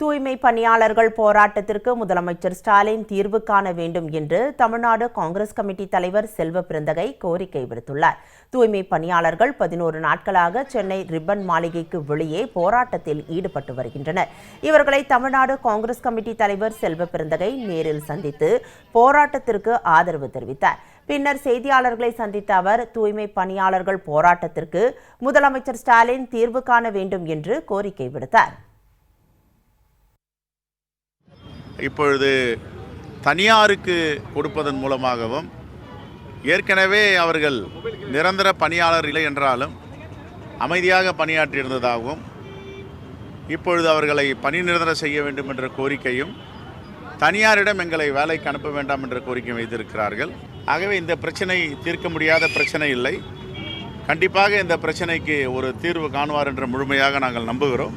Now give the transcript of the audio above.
தூய்மை பணியாளர்கள் போராட்டத்திற்கு முதலமைச்சர் ஸ்டாலின் தீர்வு காண வேண்டும் என்று தமிழ்நாடு காங்கிரஸ் கமிட்டி தலைவர் செல்வ பிறந்தகை கோரிக்கை விடுத்துள்ளார். தூய்மை பணியாளர்கள் பதினோரு நாட்களாக சென்னை ரிப்பன் மாளிகைக்கு வெளியே போராட்டத்தில் ஈடுபட்டு வருகின்றனர். இவர்களை தமிழ்நாடு காங்கிரஸ் கமிட்டி தலைவர் செல்வ பிறந்தகை நேரில் சந்தித்து போராட்டத்திற்கு ஆதரவு தெரிவித்தார். பின்னர் செய்தியாளர்களை சந்தித்த அவர் தூய்மை பணியாளர்கள் போராட்டத்திற்கு முதலமைச்சர் ஸ்டாலின் தீர்வு காண வேண்டும் என்று கோரிக்கை விடுத்தார். இப்பொழுது தனியாருக்கு கொடுப்பதன் மூலமாகவும் ஏற்கனவே அவர்கள் நிரந்தர பணியாளர் இல்லை என்றாலும் அமைதியாக பணியாற்றியிருந்ததாகவும் இப்பொழுது அவர்களை பணி நிரந்தரம் செய்ய வேண்டும் என்ற கோரிக்கையும் தனியாரிடம் எங்களை வேலைக்கு அனுப்ப வேண்டாம் என்ற கோரிக்கை வைத்திருக்கிறார்கள். ஆகவே இந்த பிரச்சனை தீர்க்க முடியாத பிரச்சனை இல்லை. கண்டிப்பாக இந்த பிரச்சனைக்கு ஒரு தீர்வு காணுவார் என்று முழுமையாக நாங்கள் நம்புகிறோம்.